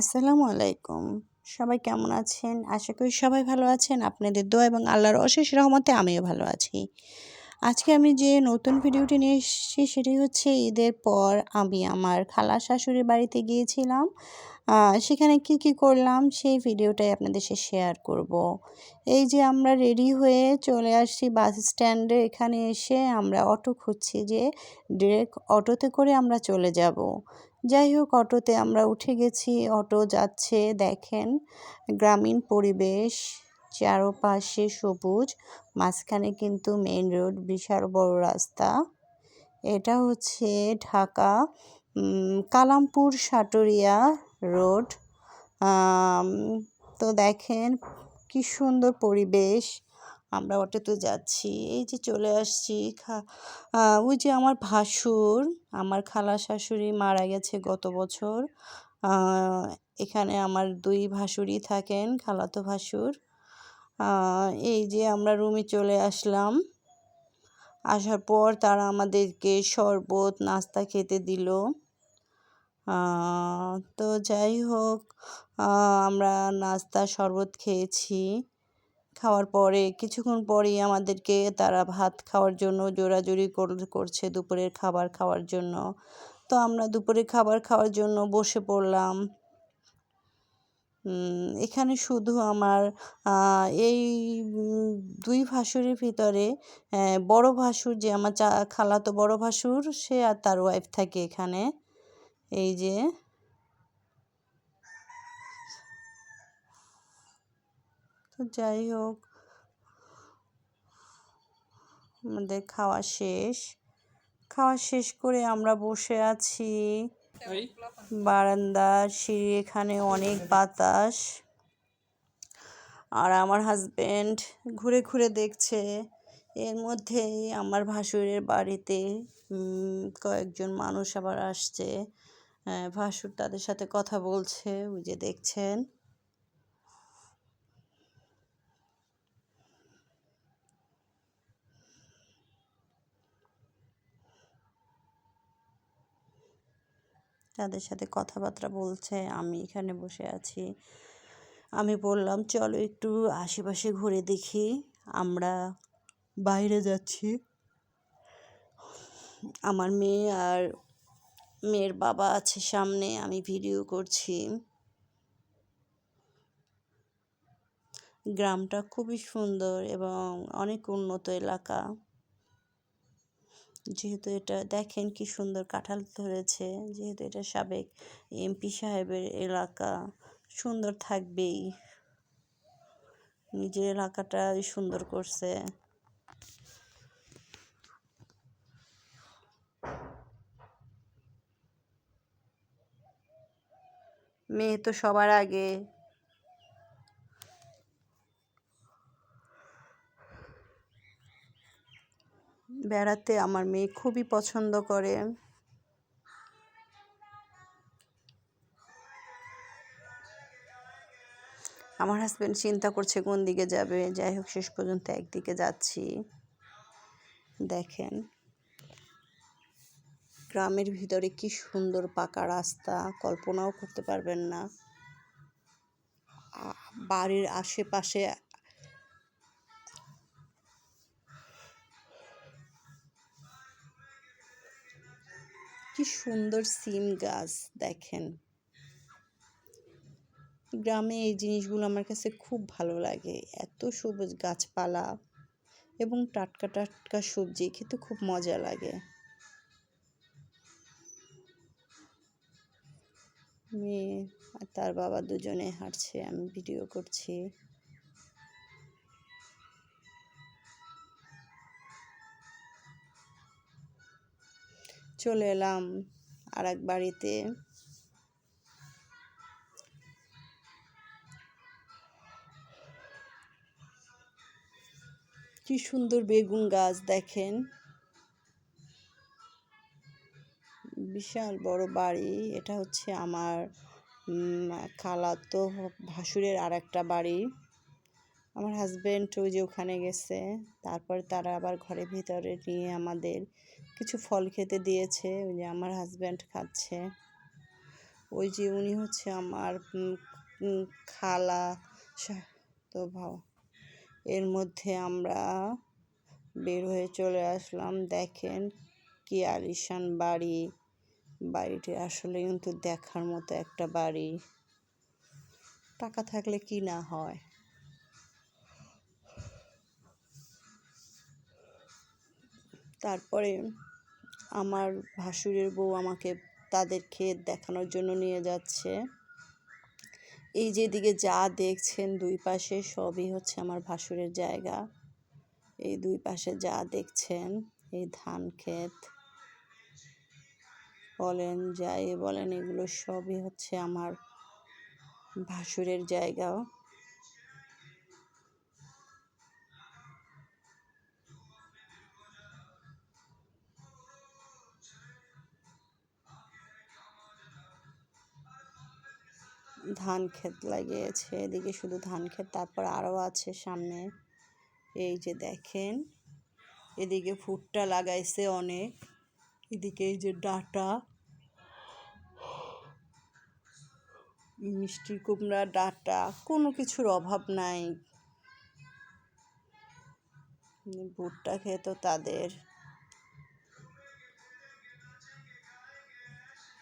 আসসালামু আলাইকুম। সবাই কেমন আছেন? আশা করি সবাই ভালো আছেন। আপনাদের দোয়া এবং আল্লাহর অশেষ রহমতে আমিও ভালো আছি। আজকে আমি যে নতুন ভিডিওটি নিয়ে এসেছি সেটি হচ্ছে ঈদের পর আমি আমার খালা শাশুড়ির বাড়িতে গিয়েছিলাম। সেখানে কি কি করলাম সেই ভিডিওটাই আপনাদের সাথে শেয়ার করব। এই যে আমরা রেডি হয়ে চলে আসছি বাস স্ট্যান্ডে এখানে এসে আমরা অটো খুঁজছি যে ডিরেক্ট অটোতে করে আমরা চলে যাব। যাই হোক, অটোতে আমরা উঠে গেছি, অটো যাচ্ছে, দেখেন গ্রামীণ পরিবেশ, চারোপাশে সবুজ, মাঝখানে কিন্তু মেইন রোড বিশাল বড় রাস্তা। এটা হচ্ছে ঢাকা কালামপুর সাটুরিয়া রোড তো দেখেন কি সুন্দর পরিবেশ। আমরা অটোতে যাচ্ছি, এই যে চলে আসছি ওই যে আমার ভাসুর, আমার খালা শাশুড়ি মারা গেছে গত বছর। এখানে আমার দুই ভাসুরই থাকেন, খালাতো ভাসুর। এই যে আমরা রুমে চলে আসলাম। আসার পর তারা আমাদেরকে শরবত, নাস্তা খেতে দিল। তো যাই হোক আমরা নাস্তা, শরবত খেয়েছি। খাওয়ার পরে, কিছুক্ষণ পরেই আমাদেরকে তারা ভাত খাওয়ার জন্য জোরাজুরি করছে দুপুরের খাবার খাওয়ার জন্য। তো আমরা দুপুরে খাবার খাওয়ার জন্য বসে পড়লাম। এখানে শুধু আমার এই দুই ভাসুরের ভিতরে বড় ভাসুর যে আমার চা, খালাতো বড় ভাসুর, সে আর তার ওয়াইফ থাকে এখানে। এই যে তো যাই হোক আমাদের খাওয়া শেষ। খাওয়া শেষ করে আমরা বসে আছি বারান্দার সিঁড়ি এখানে অনেক বাতাস। আর আমার হাজব্যান্ড ঘুরে ঘুরে দেখছে। এর মধ্যেই আমার ভাসুরের বাড়িতে কয়েকজন মানুষ আবার আসছে। ভাসুর তাদের সাথে কথা বলছে ওই যে দেখছেন। তাদের সাথে কথাবার্তা বলছে, আমি এখানে বসে আছি। আমি বললাম, চলো একটু আশেপাশে ঘুরে দেখি, আমরা বাইরে যাচ্ছি। আমার মেয়ে আর মেয়ের বাবা আছে সামনে, আমি ভিডিও করছি। গ্রামটা খুবই সুন্দর এবং অনেক উন্নত এলাকা। যেহেতু এটা দেখেন কি সুন্দর কাঁঠাল ধরেছে, যেহেতু এটা সাবেক এমপি সাহেবের এলাকা, সুন্দর থাকবেই। নিজের এলাকাটা সুন্দর করছে। মেয়ে তো সবার আগে। বেড়াতে আমার মেয়ে খুবই পছন্দ করে। আমার হাজব্যান্ড চিন্তা করছে কোন দিকে যাবে। যাই হোক, শেষ পর্যন্ত একদিকে যাচ্ছি। দেখেন, গ্রামের ভিতরে কি সুন্দর পাকা রাস্তা, কল্পনাও করতে পারবেন না। বাড়ির আশেপাশে কি সুন্দর সিম গাছ, দেখেন। গ্রামে এই জিনিসগুলো আমার কাছে খুব ভালো লাগে। এত সবুজ গাছপালা এবং টাটকা টাটকা সবজি, খেতে খুব মজা লাগে। মেয়ে আর তার বাবা দুজনে হাঁটছে, আমি ভিডিও করছি। চলে এলাম আর এক বাড়িতে। কি সুন্দর বেগুন গাছ দেখেন। বিশাল বড় বাড়ি, এটা হচ্ছে আমার খালাতো ভাসুরের আর একটা বাড়ি। আমার হাজব্যান্ড ওই যে ওখানে গেছে। তারপর তারা আবার ঘরের ভিতরে নিয়ে আমাদের কিছু ফল খেতে দিয়েছে। ওই যে আমার হাজব্যান্ড খাচ্ছে। ওই যে উনি হচ্ছে আমার খালা। তো ভাও। এর মধ্যে আমরা বের হয়ে চলে আসলাম। দেখেন কি আলিশান বাড়ি। বাড়িটি আসলে কিন্তু দেখার মতো একটা বাড়ি। টাকা থাকলে কি না হয়। তারপরে আমার ভাসুরের বউ আমাকে তাদেরকে দেখানোর জন্য নিয়ে যাচ্ছে। এই যেদিকে যা দেখছেন, দুই পাশে সবই হচ্ছে আমার ভাসুরের জায়গা। এই দুই পাশে যা দেখছেন, এই ধান ক্ষেত, বলেন যাই বলেন, এগুলো সবই হচ্ছে আমার ভাসুরের জায়গা। ধান ক্ষেত লাগিয়েছে। এদিকে শুধু ধান ক্ষেত, তারপর আরও আছে সামনে। এই যে দেখেন, এদিকে ভুট্টা লাগাইছে অনেক। এদিকে এই যে ডাটা, মিষ্টি কুমড়া, ডাটা, কোনো কিছুর অভাব নাই। ভুট্টা খেত তাদের।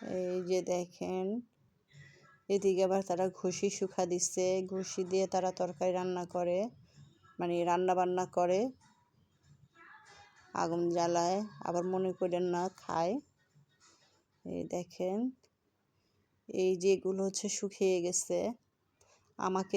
এই যে দেখেন এদিকে আবার তারা ঘুষি শুখা দিচ্ছে, ঘুষি দিয়ে তারা তরকারি রান্না করে মানে রান্না বান্না করে। আগুন জ্বালায়, আবার মনে করেন না, খায়। এই দেখেন, এই যেগুলো হচ্ছে শুকিয়ে গেছে, আমাকে